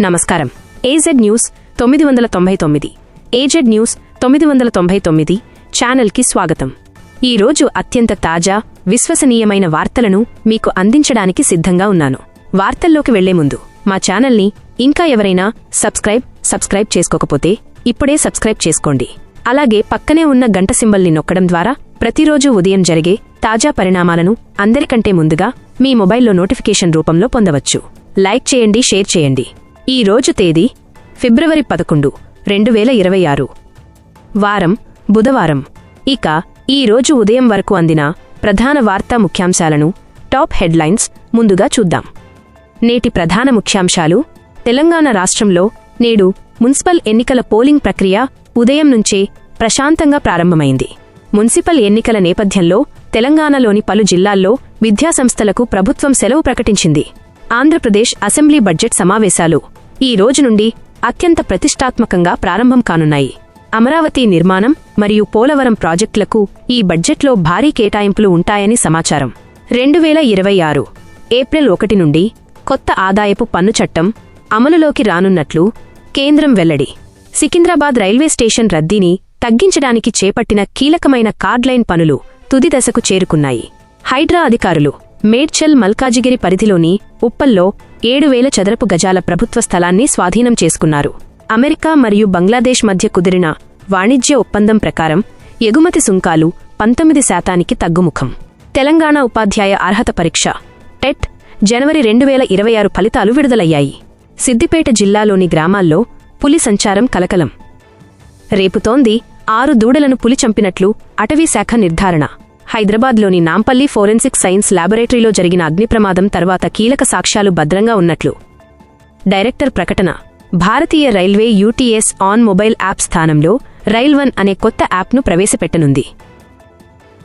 నమస్కారం. AZ news తొమ్మిది వందల తొంభై తొమ్మిది. ఏజెడ్ న్యూస్ తొమ్మిది వందల తొంభై తొమ్మిది. ఛానల్కి స్వాగతం. ఈరోజు అత్యంత తాజా విశ్వసనీయమైన వార్తలను మీకు అందించడానికి సిద్ధంగా ఉన్నాను. వార్తల్లోకి వెళ్ళే ముందు మా ఛానల్ని ఇంకా ఎవరైనా సబ్స్క్రైబ్ సబ్స్క్రైబ్ చేసుకోకపోతే ఇప్పుడే సబ్స్క్రైబ్ చేసుకోండి. అలాగే పక్కనే ఉన్న గంట సింబల్ని నొక్కడం ద్వారా ప్రతిరోజు ఉదయం జరిగే తాజా పరిణామాలను అందరికంటే ముందుగా మీ మొబైల్లో నోటిఫికేషన్ రూపంలో పొందవచ్చు. లైక్ చేయండి షేర్ చేయండి. ఈ రోజు తేదీ ఫిబ్రవరి పదకొండు రెండు వేల ఇరవై ఆరు. వారం బుధవారం. ఇక ఈ రోజు ఉదయం వరకు అందిన ప్రధాన వార్తా ముఖ్యాంశాలను టాప్ హెడ్లైన్స్ ముందుగా చూద్దాం. నేటి ప్రధాన ముఖ్యాంశాలు. తెలంగాణ రాష్ట్రంలో నేడు మున్సిపల్ ఎన్నికల పోలింగ్ ప్రక్రియ ఉదయం నుంచే ప్రశాంతంగా ప్రారంభమైంది. మున్సిపల్ ఎన్నికల నేపథ్యంలో తెలంగాణలోని పలు జిల్లాల్లో విద్యాసంస్థలకు ప్రభుత్వం సెలవు ప్రకటించింది. ఆంధ్రప్రదేశ్ అసెంబ్లీ బడ్జెట్ సమావేశాలు ఈ రోజు నుండి అత్యంత ప్రతిష్టాత్మకంగా ప్రారంభం కానున్నాయి. అమరావతి నిర్మాణం మరియు పోలవరం ప్రాజెక్టులకు ఈ బడ్జెట్లో భారీ కేటాయింపులు ఉంటాయని సమాచారం. రెండు వేల ఇరవై ఆరు ఏప్రిల్ ఒకటి నుండి కొత్త ఆదాయపు పన్ను చట్టం అమలులోకి రానున్నట్లు కేంద్రం వెల్లడి. సికింద్రాబాద్ రైల్వే స్టేషన్ రద్దీని తగ్గించడానికి చేపట్టిన కీలకమైన కార్డ్లైన్ పనులు తుది దశకు చేరుకున్నాయి. హైడ్రా అధికారులు మేడ్చల్ మల్కాజిగిరి పరిధిలోని ఉప్పల్లో ఏడు వేల చదరపు గజాల ప్రభుత్వ స్థలాన్ని స్వాధీనం చేసుకున్నారు. అమెరికా మరియు బంగ్లాదేశ్ మధ్య కుదిరిన వాణిజ్య ఒప్పందం ప్రకారం ఎగుమతి సుంకాలు పంతొమ్మిది శాతానికి తగ్గుముఖం. తెలంగాణ ఉపాధ్యాయ అర్హత పరీక్ష టెట్ జనవరి రెండు వేల ఇరవై ఆరు ఫలితాలు విడుదలయ్యాయి. సిద్దిపేట జిల్లాలోని గ్రామాల్లో పులి సంచారం కలకలం. రేపుతోంది ఆరు దూడలను పులి చంపినట్లు అటవీశాఖ నిర్ధారణ. హైదరాబాద్లోని నాంపల్లి ఫోరెన్సిక్ సైన్స్ ల్యాబొరేటరీలో జరిగిన అగ్నిప్రమాదం తర్వాత కీలక సాక్ష్యాలు భద్రంగా ఉన్నట్లు డైరెక్టర్ ప్రకటన. భారతీయ railway UTS on mobile app స్థానంలో రైల్ వన్ అనే కొత్త యాప్ను ప్రవేశపెట్టనుంది.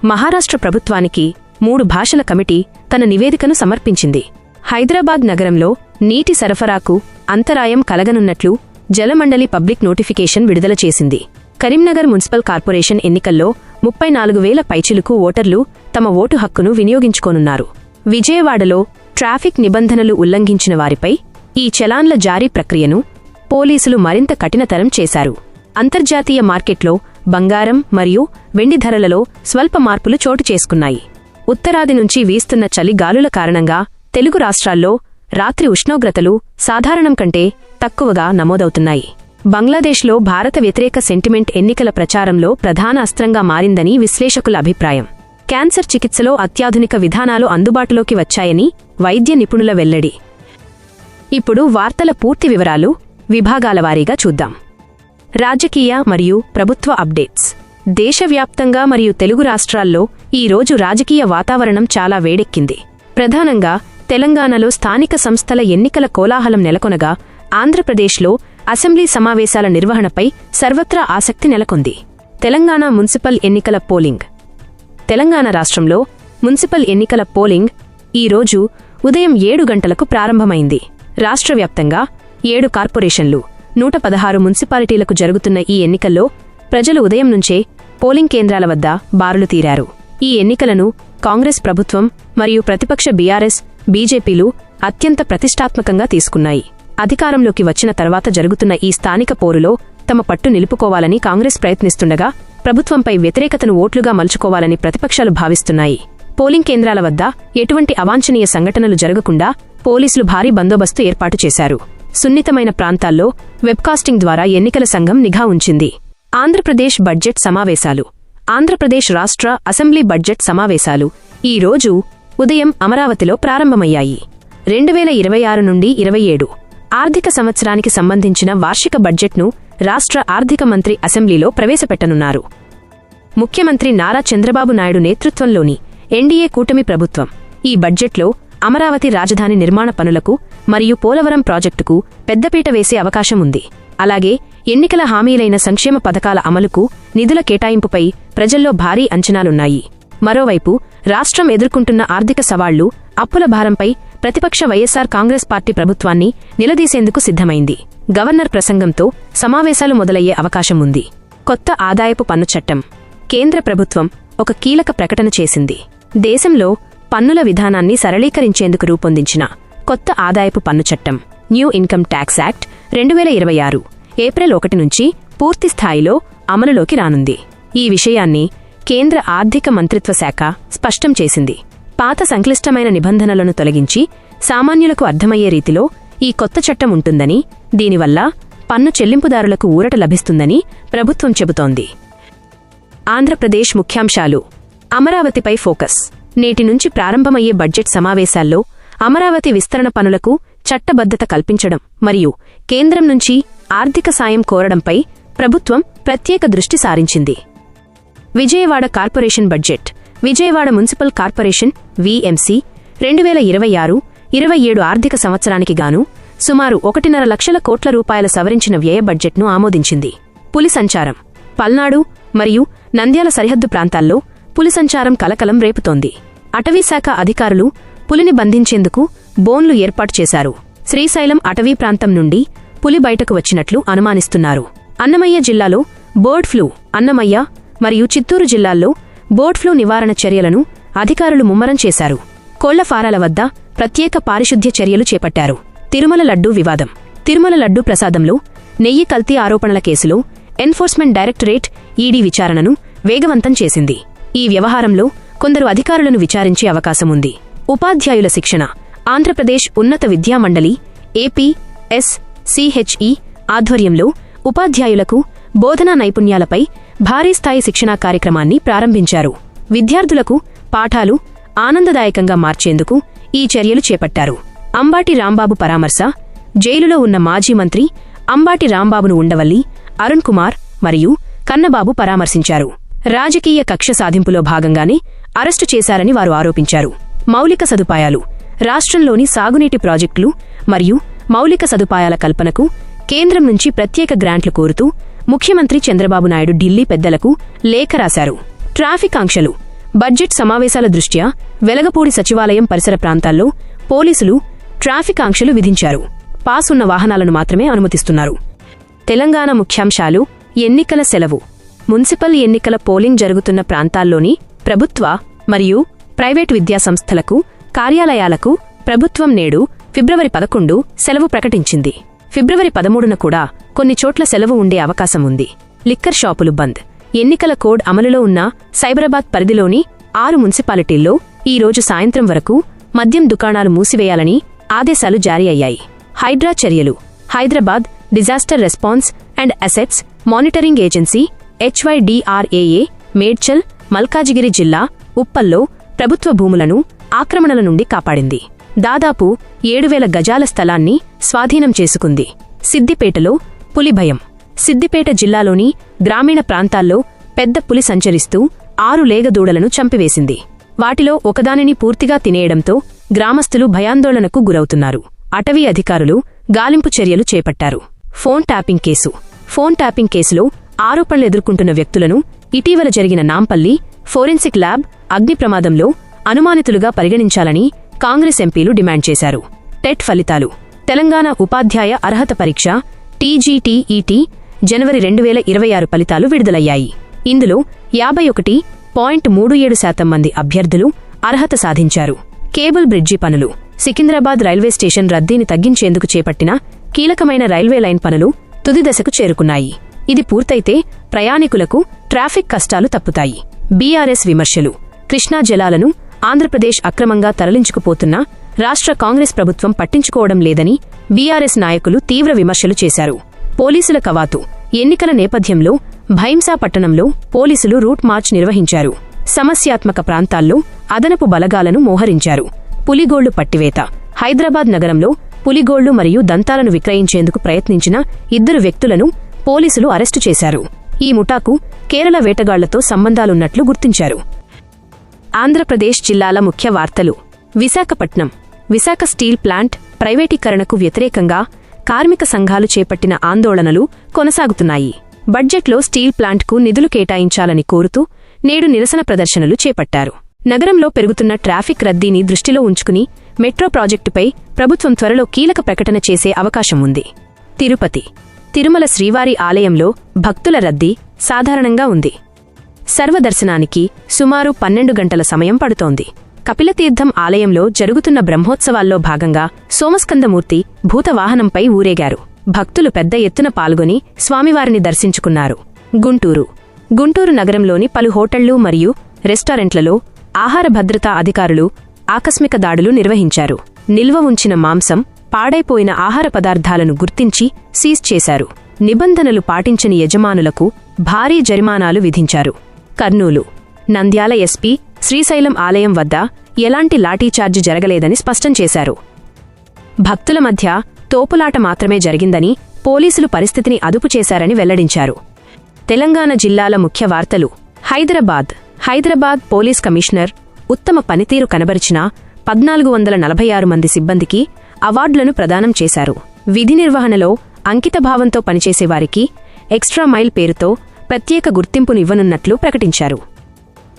మహారాష్ట్ర ప్రభుత్వానికి మూడు భాషల కమిటీ తన నివేదికను సమర్పించింది. హైదరాబాద్ నగరంలో నీటి సరఫరాకు అంతరాయం కలగనున్నట్లు జలమండలి పబ్లిక్ నోటిఫికేషన్ విడుదల చేసింది. కరీంనగర్ మున్సిపల్ కార్పొరేషన్ ఎన్నికల్లో ముప్పై నాలుగు వేల పైచిలుకు ఓటర్లు తమ ఓటు హక్కును వినియోగించుకోనున్నారు. విజయవాడలో ట్రాఫిక్ నిబంధనలు ఉల్లంఘించిన వారిపై ఈ చలాన్ల జారీ ప్రక్రియను పోలీసులు మరింత కఠినతరం చేశారు. అంతర్జాతీయ మార్కెట్లో బంగారం మరియు వెండి ధరలలో స్వల్ప మార్పులు చోటు చేసుకున్నాయి. ఉత్తరాది నుంచి వీస్తున్న చలి గాలుల కారణంగా తెలుగు రాష్ట్రాల్లో రాత్రి ఉష్ణోగ్రతలు సాధారణం కంటే తక్కువగా నమోదవుతున్నాయి. బంగ్లాదేశ్లో భారత వ్యతిరేక సెంటిమెంట్ ఎన్నికల ప్రచారంలో ప్రధాన అస్త్రంగా మారిందని విశ్లేషకుల అభిప్రాయం. క్యాన్సర్ చికిత్సలో అత్యాధునిక విధానాలు అందుబాటులోకి వచ్చాయని వైద్య నిపుణుల వెల్లడి. ఇప్పుడు వార్తల పూర్తి వివరాలు విభాగాల వారీగా చూద్దాం. రాజకీయ మరియు ప్రభుత్వ అప్డేట్స్. దేశవ్యాప్తంగా మరియు తెలుగు రాష్ట్రాల్లో ఈ రోజు రాజకీయ వాతావరణం చాలా వేడెక్కింది. ప్రధానంగా తెలంగాణలో స్థానిక సంస్థల ఎన్నికల కోలాహలం నెలకొనగా ఆంధ్రప్రదేశ్లో అసెంబ్లీ సమావేశాల నిర్వహణపై సర్వత్రా ఆసక్తి నెలకొంది. తెలంగాణ మున్సిపల్ ఎన్నికల పోలింగ్. తెలంగాణ రాష్ట్రంలో మున్సిపల్ ఎన్నికల పోలింగ్ ఈరోజు ఉదయం ఏడు గంటలకు ప్రారంభమైంది. రాష్ట్రవ్యాప్తంగా ఏడు కార్పొరేషన్లు నూట పదహారు మున్సిపాలిటీలకు జరుగుతున్న ఈ ఎన్నికల్లో ప్రజలు ఉదయం నుంచే పోలింగ్ కేంద్రాల వద్ద బారులు తీరారు. ఈ ఎన్నికలను కాంగ్రెస్ ప్రభుత్వం మరియు ప్రతిపక్ష బీఆర్ఎస్ బీజేపీలు అత్యంత ప్రతిష్టాత్మకంగా తీసుకున్నాయి. అధికారంలోకి వచ్చిన తర్వాత జరుగుతున్న ఈ స్థానిక పోరులో తమ పట్టు నిలుపుకోవాలని కాంగ్రెస్ ప్రయత్నిస్తుండగా ప్రభుత్వంపై వ్యతిరేకతను ఓట్లుగా మలుచుకోవాలని ప్రతిపక్షాలు భావిస్తున్నాయి. పోలింగ్ కేంద్రాల వద్ద ఎటువంటి అవాంఛనీయ సంఘటనలు జరగకుండా పోలీసులు భారీ బందోబస్తు ఏర్పాటు చేశారు. సున్నితమైన ప్రాంతాల్లో వెబ్కాస్టింగ్ ద్వారా ఎన్నికల సంఘం నిఘా ఉంచింది. ఆంధ్రప్రదేశ్ బడ్జెట్ సమావేశాలు ఆంధ్రప్రదేశ్ రాష్ట్ర అసెంబ్లీ బడ్జెట్ సమావేశాలు ఈ రోజు ఉదయం అమరావతిలో ప్రారంభమయ్యాయి. రెండు వేల ఇరవై ఆరు నుండి ఇరవై ఏడు ఆర్థిక సంవత్సరానికి సంబంధించిన వార్షిక బడ్జెట్ను రాష్ట్ర ఆర్థిక మంత్రి అసెంబ్లీలో ప్రవేశపెట్టనున్నారు. ముఖ్యమంత్రి నారా చంద్రబాబు నాయుడు నేతృత్వంలోని ఎన్డీఏ కూటమి ప్రభుత్వం ఈ బడ్జెట్లో అమరావతి రాజధాని నిర్మాణ పనులకు మరియు పోలవరం ప్రాజెక్టుకు పెద్దపీట వేసే అవకాశం ఉంది. అలాగే ఎన్నికల హామీలైన సంక్షేమ పథకాల అమలుకు నిధుల కేటాయింపుపై ప్రజల్లో భారీ అంచనాలున్నాయి. మరోవైపు రాష్ట్రం ఎదుర్కొంటున్న ఆర్థిక సవాళ్ళు అప్పుల భారంపై ప్రతిపక్ష వైఎస్సార్ కాంగ్రెస్ పార్టీ ప్రభుత్వాన్ని నిలదీసేందుకు సిద్ధమైంది. గవర్నర్ ప్రసంగంతో సమావేశాలు మొదలయ్యే అవకాశం ఉంది. కొత్త ఆదాయపు పన్ను చట్టం. కేంద్ర ప్రభుత్వం ఒక కీలక ప్రకటన చేసింది. దేశంలో పన్నుల విధానాన్ని సరళీకరించేందుకు రూపొందించిన కొత్త ఆదాయపు పన్ను చట్టం న్యూ ఇన్కమ్ ట్యాక్స్ యాక్ట్ రెండు వేల ఇరవై ఆరు ఏప్రిల్ ఒకటి నుంచి పూర్తి స్థాయిలో అమలులోకి రానుంది. ఈ విషయాన్ని కేంద్ర ఆర్థిక మంత్రిత్వ శాఖ స్పష్టం చేసింది. పాత సంక్లిష్టమైన నిబంధనలను తొలగించి సామాన్యులకు అర్థమయ్యే రీతిలో ఈ కొత్త చట్టం ఉంటుందని దీనివల్ల పన్ను చెల్లింపుదారులకు ఊరట లభిస్తుందని ప్రభుత్వం చెబుతోంది. ఆంధ్రప్రదేశ్ ముఖ్యాంశాలు. అమరావతిపై ఫోకస్. నేటి నుంచి ప్రారంభమయ్యే బడ్జెట్ సమావేశాల్లో అమరావతి విస్తరణ పనులకు చట్టబద్ధత కల్పించడం మరియు కేంద్రం నుంచి ఆర్థిక సాయం కోరడంపై ప్రభుత్వం ప్రత్యేక దృష్టి సారించింది. Vijayawada corporation budget. Vijayawada municipal corporation VMC రెండు వేల ఇరవై ఆరు ఇరవై ఏడు ఆర్థిక సంవత్సరానికి గాను సుమారు ఒకటిన్నర లక్షల కోట్ల రూపాయల సవరించిన వ్యయ బడ్జెట్ను ఆమోదించింది. పులి సంచారం. పల్నాడు మరియు నంద్యాల సరిహద్దు ప్రాంతాల్లో పులి సంచారం కలకలం రేపుతోంది. అటవీశాఖ అధికారులు పులిని బంధించేందుకు బోన్లు ఏర్పాటు చేశారు. శ్రీశైలం అటవీ ప్రాంతం నుండి పులి బయటకు వచ్చినట్లు అనుమానిస్తున్నారు. అన్నమయ్య జిల్లాలో బర్డ్ ఫ్లూ అన్నమయ్య మరియు చిత్తూరు జిల్లాల్లో బర్డ్ ఫ్లూ నివారణ చర్యలను అధికారులు ముమ్మరం చేశారు. కోళ్ళ ఫారాల వద్ద ప్రత్యేక పారిశుద్ధ్య చర్యలు చేపట్టారు. తిరుమల లడ్డూ వివాదం. తిరుమల లడ్డూ ప్రసాదంలో నెయ్యి కల్తీ ఆరోపణల కేసులో ఎన్ఫోర్స్మెంట్ డైరెక్టరేట్ ఈడీ విచారణను వేగవంతం చేసింది. ఈ వ్యవహారంలో కొందరు అధికారులను విచారించే అవకాశముంది ఉపాధ్యాయుల శిక్షణ. ఆంధ్రప్రదేశ్ ఉన్నత విద్యామండలి ఏపీ ఎస్ సిహెచ్ఈ ఆధ్వర్యంలో ఉపాధ్యాయులకు బోధనా నైపుణ్యాలపై భారీ స్థాయి శిక్షణా కార్యక్రమాన్ని ప్రారంభించారు. విద్యార్థులకు పాఠాలు ఆనందదాయకంగా మార్చేందుకు ఈ చర్యలు చేపట్టారు. అంబాటి రాంబాబు పరామర్శ జైలులో ఉన్న మాజీ మంత్రి అంబాటి రాంబాబును ఉండవల్లి అరుణ్ కుమార్ మరియు కన్నబాబు పరామర్శించారు. రాజకీయ కక్ష సాధింపులో భాగంగానే అరెస్టు చేశారని వారు ఆరోపించారు. మౌలిక సదుపాయాలు రాష్ట్రంలోని సాగునీటి ప్రాజెక్టులు మరియు మౌలిక సదుపాయాల కల్పనకు కేంద్రం నుంచి ప్రత్యేక గ్రాంట్లు కోరుతూ ముఖ్యమంత్రి చంద్రబాబు నాయుడు ఢిల్లీ పెద్దలకు లేఖ రాశారు. ట్రాఫిక్ ఆంక్షలు. బడ్జెట్ సమావేశాల దృష్ట్యా వెలగపూడి సచివాలయం పరిసర ప్రాంతాల్లో పోలీసులు ట్రాఫిక్ ఆంక్షలు విధించారు. పాస్ ఉన్న వాహనాలను మాత్రమే అనుమతిస్తున్నారు. తెలంగాణ ముఖ్యాంశాలు ఎన్నికల సెలవు. మున్సిపల్ ఎన్నికల పోలింగ్ జరుగుతున్న ప్రాంతాల్లోని ప్రభుత్వ మరియు ప్రైవేటు విద్యాసంస్థలకు కార్యాలయాలకు ప్రభుత్వం నేడు ఫిబ్రవరి పదకొండు సెలవు ప్రకటించింది. ఫిబ్రవరి పదమూడున కూడా కొన్ని చోట్ల సెలవు ఉండే అవకాశం ఉంది. లిక్కర్ షాపులు బంద్. ఎన్నికల కోడ్ అమలులో ఉన్న సైబరాబాద్ పరిధిలోని ఆరు మున్సిపాలిటీల్లో ఈ రోజు సాయంత్రం వరకు మద్యం దుకాణాలు మూసివేయాలని ఆదేశాలు జారీ అయ్యాయి. హైడ్రా చర్యలు. Hyderabad disaster response and assets monitoring agency HYDRAA Medchal Malkajgiri జిల్లా ఉప్పల్లో ప్రభుత్వ భూములను ఆక్రమణల నుండి కాపాడింది. దాదాపు ఏడువేల గజాల స్థలాన్ని స్వాధీనం చేసుకుంది. సిద్దిపేటలో పులి భయం. సిద్దిపేట జిల్లాలోని గ్రామీణ ప్రాంతాల్లో పెద్ద పులి సంచరిస్తూ ఆరు లేగదూడలను చంపివేసింది. వాటిలో ఒకదానిని పూర్తిగా తినేయడంతో గ్రామస్తులు భయాందోళనకు గురవుతున్నారు. అటవీ అధికారులు గాలింపు చర్యలు చేపట్టారు. Phone tapping case. Phone tapping కేసులో ఆరోపణలు ఎదుర్కొంటున్న వ్యక్తులను ఇటీవల జరిగిన నాంపల్లి ఫోరెన్సిక్ ల్యాబ్ అగ్ని ప్రమాదంలో అనుమానితులుగా పరిగణించాలని కాంగ్రెస్ ఎంపీలు డిమాండ్ చేశారు. టెట్ ఫలితాలు. తెలంగాణ ఉపాధ్యాయ అర్హత పరీక్ష టీజీటీఈటీ జనవరి రెండు వేల ఇరవై ఆరు ఫలితాలు విడుదలయ్యాయి. ఇందులో యాభై ఒకటి పాయింట్ మూడు ఏడు శాతం మంది అభ్యర్థులు అర్హత సాధించారు. కేబుల్ బ్రిడ్జి పనులు. సికింద్రాబాద్ రైల్వే స్టేషన్ రద్దీని తగ్గించేందుకు చేపట్టిన కీలకమైన రైల్వే లైన్ పనులు తుది దశకు చేరుకున్నాయి. ఇది పూర్తయితే ప్రయాణికులకు ట్రాఫిక్ కష్టాలు తప్పుతాయి. బీఆర్ఎస్ విమర్శలు. కృష్ణా జలాలను ఆంధ్రప్రదేశ్ అక్రమంగా తరలించుకుపోతున్నా రాష్ట్ర కాంగ్రెస్ ప్రభుత్వం పట్టించుకోవడం లేదని బీఆర్ఎస్ నాయకులు తీవ్ర విమర్శలు చేశారు. పోలీసుల కవాతు. ఎన్నికల నేపథ్యంలో భైంసా పట్టణంలో పోలీసులు రూట్ మార్చ్ నిర్వహించారు. సమస్యాత్మక ప్రాంతాల్లో అదనపు బలగాలను మోహరించారు. పులిగోళ్ళు పట్టివేత. హైదరాబాద్ నగరంలో పులిగోళ్ళు మరియు దంతాలను విక్రయించేందుకు ప్రయత్నించిన ఇద్దరు వ్యక్తులను పోలీసులు అరెస్టు చేశారు. ఈ ముఠాకు కేరళ వేటగాళ్ళతో సంబంధాలున్నట్లు గుర్తించారు. ఆంధ్రప్రదేశ్ జిల్లాల ముఖ్య వార్తలు. విశాఖపట్నం. విశాఖ స్టీల్ ప్లాంట్ ప్రైవేటీకరణకు వ్యతిరేకంగా కార్మిక సంఘాలు చేపట్టిన ఆందోళనలు కొనసాగుతున్నాయి. బడ్జెట్లో స్టీల్ ప్లాంట్కు నిధులు కేటాయించాలని కోరుతూ నేడు నిరసన ప్రదర్శనలు చేపట్టారు. నగరంలో పెరుగుతున్న ట్రాఫిక్ రద్దీని దృష్టిలో ఉంచుకుని మెట్రో ప్రాజెక్టుపై ప్రభుత్వం త్వరలో కీలక ప్రకటన చేసే అవకాశం ఉంది. తిరుపతి. తిరుమల శ్రీవారి ఆలయంలో భక్తుల రద్దీ సాధారణంగా ఉంది. సర్వదర్శనానికి సుమారు పన్నెండు గంటల సమయం పడుతోంది. కపిలతీర్థం ఆలయంలో జరుగుతున్న బ్రహ్మోత్సవాల్లో భాగంగా సోమస్కందమూర్తి భూతవాహనంపై ఊరేగారు. భక్తులు పెద్ద ఎత్తున పాల్గొని స్వామివారిని దర్శించుకున్నారు. గుంటూరు. గుంటూరు నగరంలోని పలు హోటళ్ళు మరియు రెస్టారెంట్లలో ఆహార భద్రతా అధికారులు ఆకస్మిక దాడులు నిర్వహించారు. నిల్వ ఉంచిన మాంసం పాడైపోయిన ఆహార పదార్థాలను గుర్తించి సీజ్ చేశారు. నిబంధనలు పాటించని యజమానులకు భారీ జరిమానాలు విధించారు. కర్నూలు. నంద్యాల ఎస్పీ శ్రీశైలం ఆలయం వద్ద ఎలాంటి లాఠీచార్జి జరగలేదని స్పష్టం చేశారు. భక్తుల మధ్య తోపులాట మాత్రమే జరిగిందని పోలీసులు పరిస్థితిని అదుపు చేశారని వెల్లడించారు. తెలంగాణ జిల్లాల ముఖ్య వార్తలు. హైదరాబాద్. హైదరాబాద్ పోలీస్ కమిషనర్ ఉత్తమ పనితీరు కనబరిచిన పద్నాలుగు వందల నలభై ఆరు మంది సిబ్బందికి అవార్డులను ప్రదానం చేశారు. విధి నిర్వహణలో అంకితభావంతో పనిచేసేవారికి ఎక్స్ట్రా మైల్ పేరుతో ప్రత్యేక గుర్తింపునివ్వనున్నట్లు ప్రకటించారు.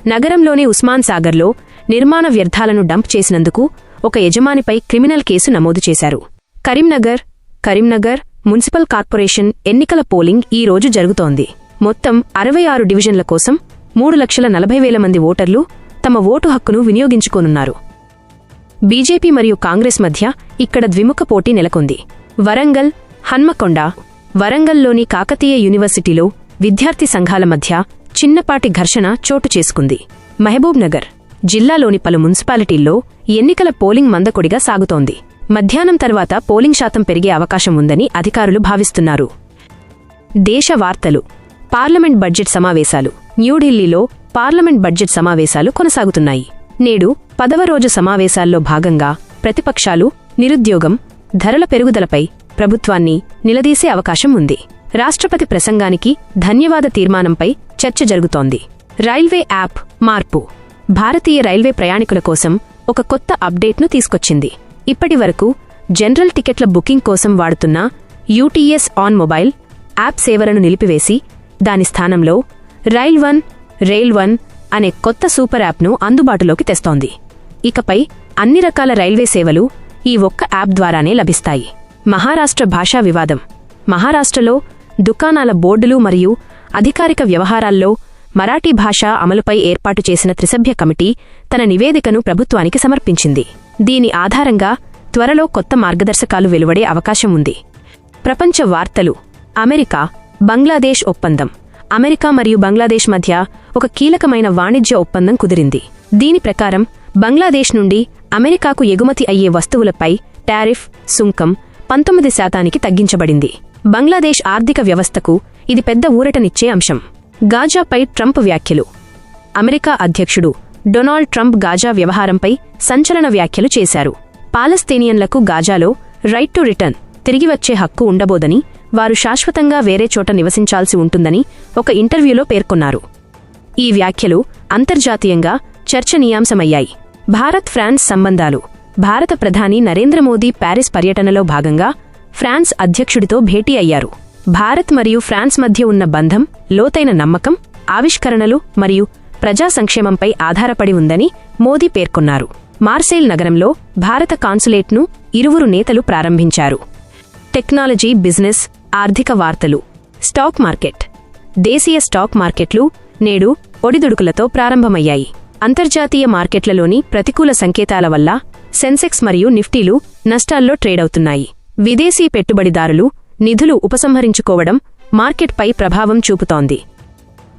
నగరంలోని ఉస్మాన్ సాగర్లో నిర్మాణ వ్యర్థాలను డంప్ చేసినందుకు ఒక యజమానిపై క్రిమినల్ కేసు నమోదు చేశారు. కరీంనగర్ కరీంనగర్ మున్సిపల్ కార్పొరేషన్ ఎన్నికల పోలింగ్ ఈ రోజు జరుగుతోంది. మొత్తం అరవై ఆరు డివిజన్ల కోసం మూడు లక్షల నలభై వేల మంది ఓటర్లు తమ ఓటు హక్కును వినియోగించుకోనున్నారు. బీజేపీ మరియు కాంగ్రెస్ మధ్య ఇక్కడ ద్విముఖ పోటీ నెలకొంది. వరంగల్ హన్మకొండ వరంగల్లోని కాకతీయ యూనివర్సిటీలో విద్యార్థి సంఘాల మధ్య చిన్నపాటి ఘర్షణ చోటు చేసుకుంది. మహబూబ్నగర్ జిల్లాలోని పలు మున్సిపాలిటీల్లో ఎన్నికల పోలింగ్ మందకొడిగా సాగుతోంది. మధ్యాహ్నం తర్వాత పోలింగ్ శాతం పెరిగే అవకాశం ఉందని అధికారులు భావిస్తున్నారు. దేశ వార్తలు పార్లమెంట్ బడ్జెట్ సమావేశాలు న్యూఢిల్లీలో పార్లమెంట్ బడ్జెట్ సమావేశాలు కొనసాగుతున్నాయి. నేడు పదవ రోజు సమావేశాల్లో భాగంగా ప్రతిపక్షాలు నిరుద్యోగం ధరల పెరుగుదలపై ప్రభుత్వాన్ని నిలదీసే అవకాశం ఉంది. రాష్ట్రపతి ప్రసంగానికి ధన్యవాద తీర్మానంపై చర్చ జరుగుతోంది. రైల్వే యాప్ మార్పు. భారతీయ రైల్వే ప్రయాణికుల కోసం ఒక కొత్త అప్డేట్ను తీసుకొచ్చింది. ఇప్పటి వరకు జనరల్ టికెట్ల బుకింగ్ కోసం వాడుతున్న యూటీఎస్ ఆన్ మొబైల్ యాప్ సేవలను నిలిపివేసి దాని స్థానంలో రైల్ వన్ రైల్ వన్ అనే కొత్త సూపర్ యాప్ను అందుబాటులోకి తెస్తోంది. ఇకపై అన్ని రకాల రైల్వే సేవలు ఈ ఒక్క యాప్ ద్వారానే లభిస్తాయి. మహారాష్ట్ర భాషా వివాదం. మహారాష్ట్రలో దుకాణాల బోర్డులు మరియు అధికారిక వ్యవహారాల్లో మరాఠీ భాష అమలుపై ఏర్పాటు చేసిన త్రిసభ్య కమిటీ తన నివేదికను ప్రభుత్వానికి సమర్పించింది. దీని ఆధారంగా త్వరలో కొత్త మార్గదర్శకాలు వెలువడే అవకాశం ఉంది. ప్రపంచ వార్తలు అమెరికా బంగ్లాదేశ్ ఒప్పందం. అమెరికా మరియు బంగ్లాదేశ్ మధ్య ఒక కీలకమైన వాణిజ్య ఒప్పందం కుదిరింది. దీని ప్రకారం బంగ్లాదేశ్ నుండి అమెరికాకు ఎగుమతి అయ్యే వస్తువులపై టారిఫ్ సుంకం పంతొమ్మిది శాతానికి తగ్గించబడింది. బంగ్లాదేశ్ ఆర్థిక వ్యవస్థకు ఇది పెద్ద ఊరటనిచ్చే అంశం. గాజాపై ట్రంప్ వ్యాఖ్యలు. అమెరికా అధ్యక్షుడు డొనాల్డ్ ట్రంప్ గాజా వ్యవహారంపై సంచలన వ్యాఖ్యలు చేశారు. పాలస్తీనియన్లకు గాజాలో రైట్ టు రిటర్న్ తిరిగి వచ్చే హక్కు ఉండబోదని వారు శాశ్వతంగా వేరే చోట నివసించాల్సి ఉంటుందని ఒక ఇంటర్వ్యూలో పేర్కొన్నారు. ఈ వ్యాఖ్యలు అంతర్జాతీయంగా చర్చనీయాంశమయ్యాయి. భారత్ ఫ్రాన్స్ సంబంధాలు. భారత ప్రధాని నరేంద్ర మోదీ ప్యారిస్ పర్యటనలో భాగంగా ఫ్రాన్స్ అధ్యక్షుడితో భేటీ అయ్యారు. భారత్ మరియు ఫ్రాన్స్ మధ్య ఉన్న బంధం లోతైన నమ్మకం ఆవిష్కరణలు మరియు ప్రజా సంక్షేమంపై ఆధారపడి ఉందని మోదీ పేర్కొన్నారు. మార్సెల్ నగరంలో భారత కాన్సులేట్ను ఇరువురు నేతలు ప్రారంభించారు. టెక్నాలజీ బిజినెస్ ఆర్థిక వార్తలు స్టాక్ మార్కెట్. దేశీయ స్టాక్ మార్కెట్లు నేడు ఒడిదుడుకులతో ప్రారంభమయ్యాయి. అంతర్జాతీయ మార్కెట్లలోని ప్రతికూల సంకేతాల వల్ల సెన్సెక్స్ మరియు నిఫ్టీలు నష్టాల్లో ట్రేడవుతున్నాయి. విదేశీ పెట్టుబడిదారులు నిధులు ఉపసంహరించుకోవడం మార్కెట్పై ప్రభావం చూపుతోంది.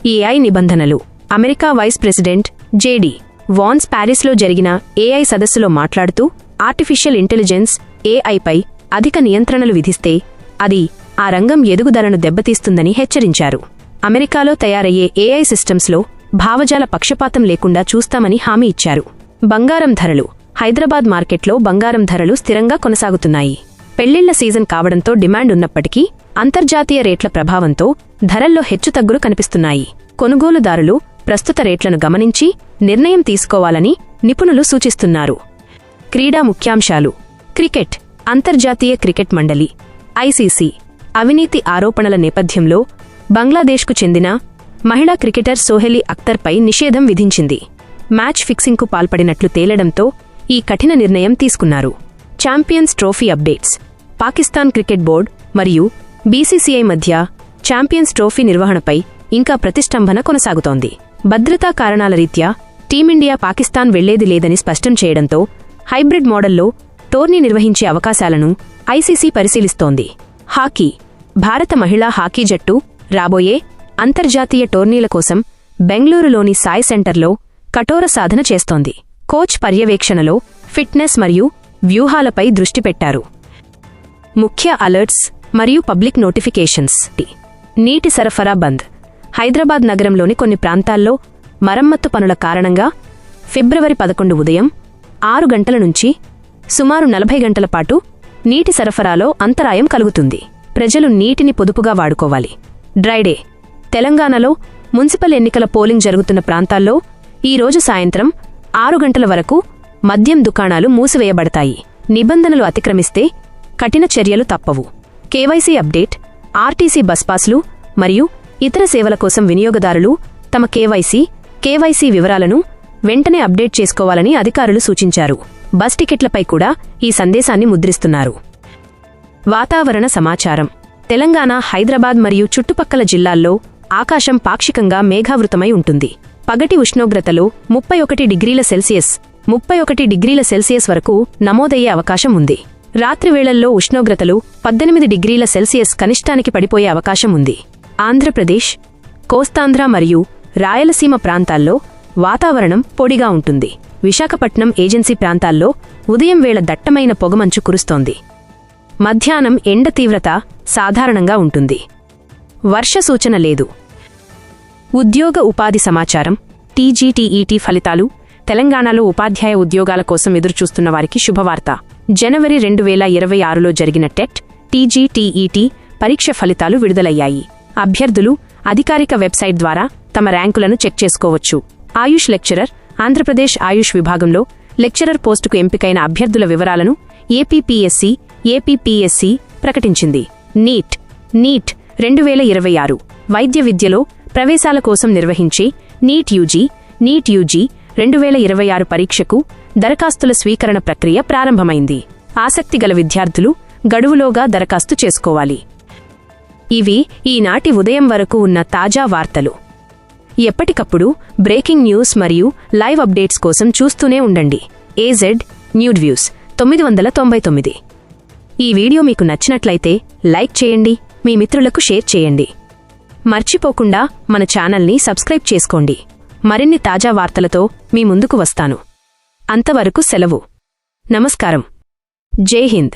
ఏఐ నిబంధనలు. America vice president JD Vance ప్యారిస్లో జరిగిన ఏఐ సదస్సులో మాట్లాడుతూ ఆర్టిఫిషియల్ ఇంటెలిజెన్స్ ఏఐపై అధిక నియంత్రణలు విధిస్తే అది ఆ రంగం ఎదుగుదలను దెబ్బతీస్తుందని హెచ్చరించారు. అమెరికాలో తయారయ్యే ఏఐ సిస్టమ్స్లో భావజాల పక్షపాతం లేకుండా చూస్తామని హామీ ఇచ్చారు. బంగారం ధరలు. హైదరాబాద్ మార్కెట్లో బంగారం ధరలు స్థిరంగా కొనసాగుతున్నాయి. పెళ్ళిళ్ళ సీజన్ కావడంతో డిమాండ్ ఉన్నప్పటికీ అంతర్జాతీయ రేట్ల ప్రభావంతో ధరల్లో హెచ్చుతగ్గులు కనిపిస్తున్నాయి. కొనుగోలుదారులు ప్రస్తుత రేట్లను గమనించి నిర్ణయం తీసుకోవాలని నిపుణులు సూచిస్తున్నారు. క్రీడా ముఖ్యాంశాలు. క్రికెట్. అంతర్జాతీయ క్రికెట్ మండలి. ఐసీసీ అవినీతి ఆరోపణల నేపథ్యంలో బంగ్లాదేశ్కు చెందిన మహిళా క్రికెటర్ సోహెలి అఖ్తర్పై నిషేధం విధించింది. మ్యాచ్ ఫిక్సింగ్కు పాల్పడినట్లు తేలడంతో ఈ కఠిన నిర్ణయం తీసుకున్నారు. Champions trophy updates. Pakistan cricket board మరియు బీసీసీఐ మధ్య ఛాంపియన్స్ ట్రోఫీ నిర్వహణపై ఇంకా ప్రతిష్టంభన కొనసాగుతోంది. భద్రతా కారణాల రీత్యా టీమిండియా పాకిస్తాన్ వెళ్ళేది లేదని స్పష్టం చేయడంతో హైబ్రిడ్ మోడల్లో టోర్నీ నిర్వహించే అవకాశాలను ఐసీసీ పరిశీలిస్తోంది. హాకీ భారత మహిళా హాకీ జట్టు రాబోయే అంతర్జాతీయ టోర్నీల కోసం బెంగళూరులోని సాయ్ సెంటర్లో కఠోర సాధన చేస్తోంది. కోచ్ పర్యవేక్షణలో ఫిట్నెస్ మరియు వ్యూహాలపై దృష్టి పెట్టారు. ముఖ్య అలర్ట్స్ మరియు పబ్లిక్ నోటిఫికేషన్స్. నీటి సరఫరా బంద్. హైదరాబాద్ నగరంలోని కొన్ని ప్రాంతాల్లో మరమ్మత్తు పనుల కారణంగా ఫిబ్రవరి పదకొండు ఉదయం ఆరు గంటల నుంచి సుమారు నలభై గంటల పాటు నీటి సరఫరాలో అంతరాయం కలుగుతుంది. ప్రజలు నీటిని పొదుపుగా వాడుకోవాలి. డ్రైడే తెలంగాణలో మున్సిపల్ ఎన్నికల పోలింగ్ జరుగుతున్న ప్రాంతాల్లో ఈ రోజు సాయంత్రం ఆరు గంటల వరకు మద్యం దుకాణాలు మూసివేయబడతాయి. నిబంధనలు అతిక్రమిస్తే కఠిన చర్యలు తప్పవు. కేవైసీ అప్డేట్ ఆర్టీసీ బస్ పాస్లు మరియు ఇతర సేవల కోసం వినియోగదారులు తమ కేవైసీ కేవైసీ వివరాలను వెంటనే అప్డేట్ చేసుకోవాలని అధికారులు సూచించారు. బస్ టికెట్లపై కూడా ఈ సందేశాన్ని ముద్రిస్తున్నారు. వాతావరణ సమాచారం. తెలంగాణ హైదరాబాద్ మరియు చుట్టుపక్కల జిల్లాల్లో ఆకాశం పాక్షికంగా మేఘావృతమై ఉంటుంది. పగటి ఉష్ణోగ్రతలు ముప్పై ఒకటి డిగ్రీల సెల్సియస్ ముప్పై ఒకటి డిగ్రీల సెల్సియస్ వరకు నమోదయ్యే అవకాశం ఉంది. రాత్రివేళల్లో ఉష్ణోగ్రతలు పద్దెనిమిది డిగ్రీల సెల్సియస్ కనిష్టానికి పడిపోయే అవకాశం ఉంది. ఆంధ్రప్రదేశ్ కోస్తాంధ్ర మరియు రాయలసీమ ప్రాంతాల్లో వాతావరణం పొడిగా ఉంటుంది. విశాఖపట్నం ఏజెన్సీ ప్రాంతాల్లో ఉదయం వేళ దట్టమైన పొగమంచు కురుస్తోంది. మధ్యాహ్నం ఎండ తీవ్రత సాధారణంగా ఉంటుంది. వర్ష సూచన లేదు. ఉద్యోగ ఉపాధి సమాచారం టీజీటీఈటీ ఫలితాలు తెలంగాణలో ఉపాధ్యాయ ఉద్యోగాల కోసం ఎదురుచూస్తున్న వారికి శుభవార్త. జనవరి రెండు వేల ఇరవై ఆరులో జరిగిన టెట్ టీజీటీఈటీ పరీక్ష ఫలితాలు విడుదలయ్యాయి. అభ్యర్థులు అధికారిక వెబ్సైట్ ద్వారా తమ ర్యాంకులను చెక్ చేసుకోవచ్చు. ఆయుష్ లెక్చరర్ ఆంధ్రప్రదేశ్ ఆయుష్ విభాగంలో లెక్చరర్ పోస్టుకు ఎంపికైన అభ్యర్థుల వివరాలను ఏపీపీఎస్సీ ఏపీపీఎస్సీ ప్రకటించింది. నీట్ నీట్ రెండు వేల ఇరవై ఆరు. వైద్య విద్యలో ప్రవేశాల కోసం నిర్వహించే నీట్ యూజీ నీట్ యూజీ రెండు వేల ఇరవై ఆరు పరీక్షకు దరఖాస్తుల స్వీకరణ ప్రక్రియ ప్రారంభమైంది. ఆసక్తిగల విద్యార్థులు గడువులోగా దరఖాస్తు చేసుకోవాలి. ఇవి ఈనాటి ఉదయం వరకు ఉన్న తాజా వార్తలు. ఎప్పటికప్పుడు బ్రేకింగ్ న్యూస్ మరియు లైవ్ అప్డేట్స్ కోసం చూస్తూనే ఉండండి. ఏజెడ్ న్యూడ్ వ్యూస్ తొమ్మిది వందల తొంభై తొమ్మిది. ఈ వీడియో మీకు నచ్చినట్లయితే లైక్ చేయండి మీ మిత్రులకు షేర్ చేయండి. మర్చిపోకుండా మన ఛానల్ని సబ్స్క్రైబ్ చేసుకోండి. మరిన్ని తాజా వార్తలతో మీ ముందుకు వస్తాను. అంతవరకు సెలవు. నమస్కారం. జై హింద్.